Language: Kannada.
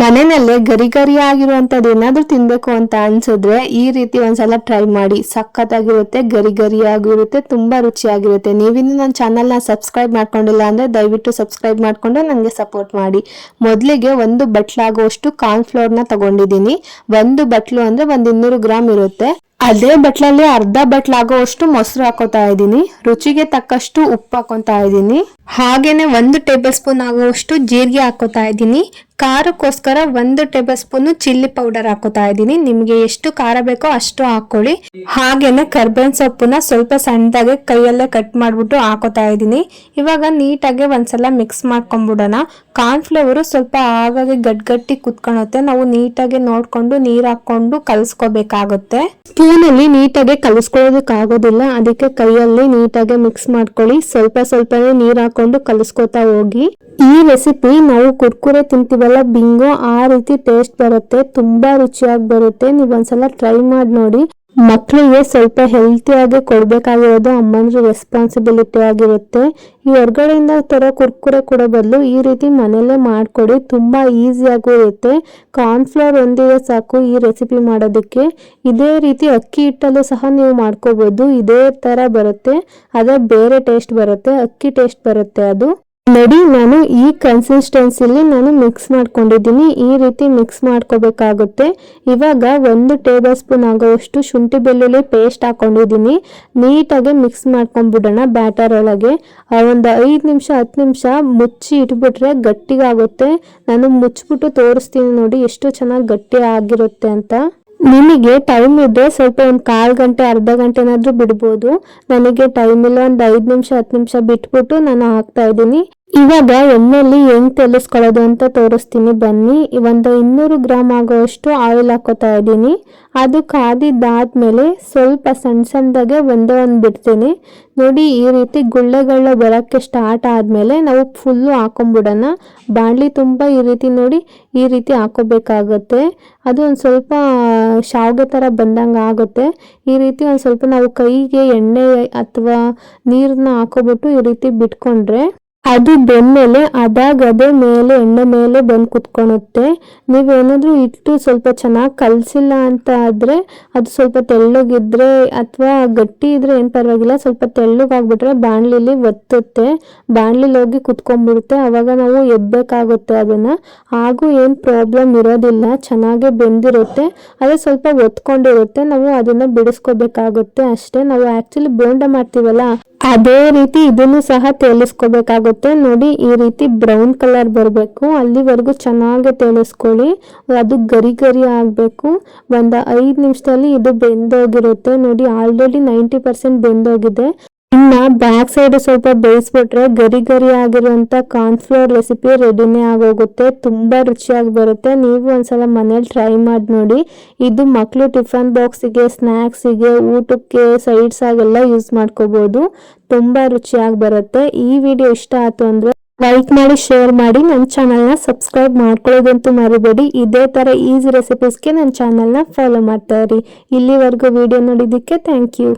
ಮನೆಯಲ್ಲೇ ಗರಿ ಗರಿ ಆಗಿರುವಂಥದ್ದು ಏನಾದರೂ ತಿನ್ನಬೇಕು ಅಂತ ಅನ್ಸಿದ್ರೆ ಈ ರೀತಿ ಒಂದ್ಸಲ ಟ್ರೈ ಮಾಡಿ. ಸಖತ್ತಾಗಿರುತ್ತೆ, ಗರಿ ಗರಿ ಆಗಿರುತ್ತೆ, ತುಂಬಾ ರುಚಿಯಾಗಿರುತ್ತೆ. ನೀವಿನ್ನೂ ನನ್ನ ಚಾನಲ್ನ ಸಬ್ಸ್ಕ್ರೈಬ್ ಮಾಡ್ಕೊಂಡಿಲ್ಲ ಅಂದರೆ ದಯವಿಟ್ಟು ಸಬ್ಸ್ಕ್ರೈಬ್ ಮಾಡಿಕೊಂಡು ನನಗೆ ಸಪೋರ್ಟ್ ಮಾಡಿ. ಮೊದಲಿಗೆ ಒಂದು ಬಟ್ಲಾಗುವಷ್ಟು ಕಾರ್ನ್ಫ್ಲೋರ್ನ ತಗೊಂಡಿದ್ದೀನಿ. ಒಂದು ಬಟ್ಲು ಅಂದರೆ ಒಂದು ಇನ್ನೂರು ಗ್ರಾಮ್ ಇರುತ್ತೆ. ಅದೇ ಬಟ್ಲಲ್ಲಿ ಅರ್ಧ ಬಟ್ಲಾಗುವಷ್ಟು ಮೊಸರು ಹಾಕೋತಾ ಇದ್ದೀನಿ. ರುಚಿಗೆ ತಕ್ಕಷ್ಟು ಉಪ್ಪು ಹಾಕೋತಾ ಇದ್ದೀನಿ. ಹಾಗೇನೆ ಒಂದು ಟೇಬಲ್ ಸ್ಪೂನ್ ಆಗುವಷ್ಟು ಜೀರಿಗೆ ಹಾಕೋತಾ ಇದ್ದೀನಿ. ಖಾರಕ್ಕೋಸ್ಕರ ಒಂದು ಟೇಬಲ್ ಸ್ಪೂನ್ ಚಿಲ್ಲಿ ಪೌಡರ್ ಹಾಕೋತಾ ಇದ್ದೀನಿ. ನಿಮಗೆ ಎಷ್ಟು ಖಾರ ಬೇಕೋ ಅಷ್ಟು ಹಾಕೊಳ್ಳಿ ಹಾಗೇನೆ ಕರ್ಬೇವಿನ ಸೊಪ್ಪನ್ನ ಸ್ವಲ್ಪ ಸಣ್ಣದಾಗಿ ಕೈಯಲ್ಲೇ ಕಟ್ ಮಾಡ್ಬಿಟ್ಟು ಹಾಕೋತಾ ಇದ್ದೀನಿ. ಇವಾಗ ನೀಟಾಗಿ ಒಂದ್ಸಲ ಮಿಕ್ಸ್ ಮಾಡ್ಕೊಂಡ್ಬಿಡೋಣ ಕಾರ್ನ್ಫ್ಲವರ್ ಸ್ವಲ್ಪ ಆಗಾಗೆ ಗಟ್ಟಿ ಕುತ್ಕೊಳುತ್ತೆ ನಾವು ನೀಟಾಗಿ ನೋಡ್ಕೊಂಡು ನೀರು ಹಾಕೊಂಡು ಕಲಿಸ್ಕೋಬೇಕಾಗುತ್ತೆ. ಸ್ಪೂನ್ ಅಲ್ಲಿ ನೀಟಾಗಿ ಕಲಿಸ್ಕೊಳ್ಳೋದಕ್ಕಾಗೋದಿಲ್ಲ ಅದಕ್ಕೆ ಕೈಯಲ್ಲಿ ನೀಟಾಗಿ ಮಿಕ್ಸ್ ಮಾಡ್ಕೊಳ್ಳಿ. ಸ್ವಲ್ಪ ಸ್ವಲ್ಪನೇ ನೀರು ಹಾಕೊಂಡು ಕಲಿಸ್ಕೊತಾ ಹೋಗಿ. ಈ ರೆಸಿಪಿ ನಾವು ಕುರ್ಕುರೆ ತಿಂತೀವಲ್ಲ ಬಿಂಗೋ ಆ ರೀತಿ ಟೇಸ್ಟ್ ಬರುತ್ತೆ, ತುಂಬಾ ರುಚಿಯಾಗಿ ಬರುತ್ತೆ. ನೀವು ಒಂದ್ಸಲ ಟ್ರೈ ಮಾಡಿ ನೋಡಿ. ಮಕ್ಕಳಿಗೆ ಸ್ವಲ್ಪ ಹೆಲ್ತಿಯಾಗಿ ಕೊಡಬೇಕಾಗಿರೋದು ಅಮ್ಮನ ರೆಸ್ಪಾನ್ಸಿಬಿಲಿಟಿ ಆಗಿರುತ್ತೆ. ಈ ಹೊರ್ಗಡೆಯಿಂದ ತರೋ ಕುರ್ಕುರೆ ಕೂಡ ಬದಲು ಈ ರೀತಿ ಮನೆಯಲ್ಲೇ ಮಾಡಿಕೊಡಿ, ತುಂಬ ಈಸಿಯಾಗೂ ಇರುತ್ತೆ. ಕಾರ್ನ್ಫ್ಲವರ್ ಒಂದಿಗೆ ಸಾಕು ಈ ರೆಸಿಪಿ ಮಾಡೋದಕ್ಕೆ. ಇದೇ ರೀತಿ ಅಕ್ಕಿ ಹಿಟ್ಟಲ್ಲೂ ಸಹ ನೀವು ಮಾಡ್ಕೋಬೋದು. ಇದೇ ಥರ ಬರುತ್ತೆ. ಅದೇ ಬೇರೆ ಟೇಸ್ಟ್ ಬರುತ್ತೆ, ಅಕ್ಕಿ ಟೇಸ್ಟ್ ಬರುತ್ತೆ ಅದು. ನೋಡಿ, ನಾನು ಈ ಕನ್ಸಿಸ್ಟೆನ್ಸಿಲಿ ನಾನು ಮಿಕ್ಸ್ ಮಾಡ್ಕೊಂಡಿದ್ದೀನಿ. ಈ ರೀತಿ ಮಿಕ್ಸ್ ಮಾಡ್ಕೋಬೇಕಾಗುತ್ತೆ. ಇವಾಗ ಒಂದು ಟೇಬಲ್ ಸ್ಪೂನ್ ಆಗೋವಷ್ಟು ಶುಂಠಿ ಬೆಳ್ಳುಳ್ಳಿ ಪೇಸ್ಟ್ ಹಾಕೊಂಡಿದ್ದೀನಿ. ನೀಟಾಗಿ ಮಿಕ್ಸ್ ಮಾಡ್ಕೊಂಡ್ಬಿಡೋಣ ಬ್ಯಾಟರ್ ಒಳಗೆ. ಒಂದು ಐದು ನಿಮಿಷ, ಹತ್ತು ನಿಮಿಷ ಮುಚ್ಚಿ ಇಟ್ಬಿಟ್ರೆ ಗಟ್ಟಿಗಾಗುತ್ತೆ. ನಾನು ಮುಚ್ಚಿಬಿಟ್ಟು ತೋರಿಸ್ತೀನಿ ನೋಡಿ ಎಷ್ಟು ಚೆನ್ನಾಗಿ ಗಟ್ಟಿ ಆಗಿರುತ್ತೆ ಅಂತ. ನಿಮಗೆ ಟೈಮ್ ಇದ್ದರೆ ಸ್ವಲ್ಪ ಒಂದು ಕಾಲು ಗಂಟೆ, ಅರ್ಧ ಗಂಟೆನಾದರೂ ಬಿಡ್ಬೋದು. ನನಗೆ ಟೈಮ್ ಇಲ್ಲ, ಒಂದು ಐದು ನಿಮಿಷ, ಹತ್ತು ನಿಮಿಷ ಬಿಟ್ಬಿಟ್ಟು ನಾನು ಹಾಕ್ತಾ ಇದ್ದೀನಿ. ಇವಾಗ ಎಣ್ಣೆಯಲ್ಲಿ ಹೆಂಗ್ ತೆಲಿಸ್ಕೊಳ್ಳೋದು ಅಂತ ತೋರಿಸ್ತೀನಿ. ಬನ್ನಿ. ಒಂದು ಇನ್ನೂರು ಗ್ರಾಮ್ ಆಗೋಷ್ಟು ಆಯಿಲ್ ಹಾಕೋತಾ ಇದ್ದೀನಿ. ಅದು ಕಾದಿದ್ದಾದ್ಮೇಲೆ ಸ್ವಲ್ಪ ಸಣ್ಣ ಸಣ್ಣದಾಗೆ ಒಂದೇ ಒಂದು ಬಿಡ್ತೀನಿ. ನೋಡಿ, ಈ ರೀತಿ ಗುಳ್ಳೆಗಳ ಬರೋಕ್ಕೆ ಸ್ಟಾರ್ಟ್ ಆದಮೇಲೆ ನಾವು ಫುಲ್ಲು ಹಾಕೊಂಬಿಡೋಣ. ಬಾಣಲಿ ತುಂಬ ಈ ರೀತಿ ನೋಡಿ, ಈ ರೀತಿ ಹಾಕೋಬೇಕಾಗುತ್ತೆ. ಅದು ಒಂದು ಸ್ವಲ್ಪ ಶಾವಿಗೆ ಥರ ಬಂದಂಗೆ ಆಗುತ್ತೆ. ಈ ರೀತಿ ಒಂದು ಸ್ವಲ್ಪ ನಾವು ಕೈಗೆ ಎಣ್ಣೆ ಅಥವಾ ನೀರನ್ನ ಹಾಕೋಬಿಟ್ಟು ಈ ರೀತಿ ಬಿಟ್ಕೊಂಡ್ರೆ ಅದು ಬೆಂದ್ಮೇಲೆ ಅದಾಗದೇ ಮೇಲೆ, ಎಣ್ಣೆ ಮೇಲೆ ಬಂದು ಕುತ್ಕೊಳುತ್ತೆ ನೀವೇನಾದರೂ ಇಟ್ಟು ಸ್ವಲ್ಪ ಚೆನ್ನಾಗಿ ಕಲಸಿಲ್ಲ ಅಂತ ಆದರೆ, ಅದು ಸ್ವಲ್ಪ ತೆಳ್ಳಗಿದ್ರೆ ಅಥವಾ ಗಟ್ಟಿ ಇದ್ರೆ ಏನು ಪರವಾಗಿಲ್ಲ, ಸ್ವಲ್ಪ ತೆಳ್ಳಗಾಗ್ಬಿಟ್ರೆ ಬಾಣಲಿಲಿ ಒತ್ತುತ್ತೆ. ಬಾಣಲಿಲಿ ಹೋಗಿ ಕುತ್ಕೊಂಡ್ಬಿಡುತ್ತೆ. ಆವಾಗ ನಾವು ಎಬ್ಬಬೇಕಾಗುತ್ತೆ ಅದನ್ನು. ಹಾಗೂ ಏನು ಪ್ರಾಬ್ಲಮ್ ಇರೋದಿಲ್ಲ, ಚೆನ್ನಾಗೇ ಬೆಂದಿರುತ್ತೆ. ಅದೇ ಸ್ವಲ್ಪ ಒತ್ಕೊಂಡಿರುತ್ತೆ. ನಾವು ಅದನ್ನು ಬಿಡಿಸ್ಕೋಬೇಕಾಗುತ್ತೆ. ಅಷ್ಟೇ, ನಾವು ಆ್ಯಕ್ಚುಲಿ ಬೋಂಡ ಮಾಡ್ತೀವಲ್ಲ? ಅದೇ ರೀತಿ ಇದನ್ನು ಸಹ ತೇಲಿಸ್ಕೋಬೇಕಾಗುತ್ತೆ. ನೋಡಿ, ಈ ರೀತಿ ಬ್ರೌನ್ ಕಲರ್ ಬರಬೇಕು. ಅಲ್ಲಿವರೆಗೂ ಚೆನ್ನಾಗಿ ತೇಲಿಸ್ಕೊಳ್ಳಿ. ಅದು ಗರಿ ಗರಿ ಆಗಬೇಕು. ಒಂದು ಐದು ನಿಮಿಷದಲ್ಲಿ ಇದು ಬೆಂದೋಗಿರುತ್ತೆ. ನೋಡಿ ಆಲ್ರೆಡಿ ನೈಂಟಿ ಪರ್ಸೆಂಟ್ ಬೆಂದೋಗಿದೆ. ಬ್ಯಾಕ್ ಸೈಡ್ ಸ್ವಲ್ಪ ಬೇಯಿಸ್ಬಿಟ್ರೆ ಗರಿ ಗರಿ ಆಗಿರುವಂತ ಕಾರ್ನ್ಫ್ಲವರ್ ರೆಸಿಪಿ ರೆಡಿನೇ ಆಗೋಗುತ್ತೆ. ತುಂಬಾ ರುಚಿಯಾಗಿ ಬರುತ್ತೆ. ನೀವು ಒಂದ್ಸಲ ಮನೇಲಿ ಟ್ರೈ ಮಾಡಿ ನೋಡಿ. ಇದು ಮಕ್ಕಳು ಟಿಫನ್ ಬಾಕ್ಸಿಗೆ ಸ್ನ್ಯಾಕ್ಸಿಗೆ ಊಟಕ್ಕೆ ಸೈಡ್ಸ್ ಆಗೆಲ್ಲ ಯೂಸ್ ಮಾಡ್ಕೋಬೋದು. ತುಂಬಾ ರುಚಿಯಾಗಿ ಬರುತ್ತೆ. ಈ ವಿಡಿಯೋ ಇಷ್ಟ ಆಯ್ತು ಅಂದ್ರೆ ಲೈಕ್ ಮಾಡಿ ಶೇರ್ ಮಾಡಿ. ನನ್ನ ಚಾನಲ್ನ ಸಬ್ಸ್ಕ್ರೈಬ್ ಮಾಡ್ಕೊಳ್ಳೋದಂತೂ ಮರಿಬೇಡಿ. ಇದೇ ಥರ ಈಸಿ ರೆಸಿಪೀಸ್ಗೆ ನನ್ನ ಚಾನಲ್ನ ಫಾಲೋ ಮಾಡ್ತಾ ಇರಿ. ಇಲ್ಲಿವರೆಗೂ ವಿಡಿಯೋ ನೋಡಿದ್ದಕ್ಕೆ ಥ್ಯಾಂಕ್ ಯು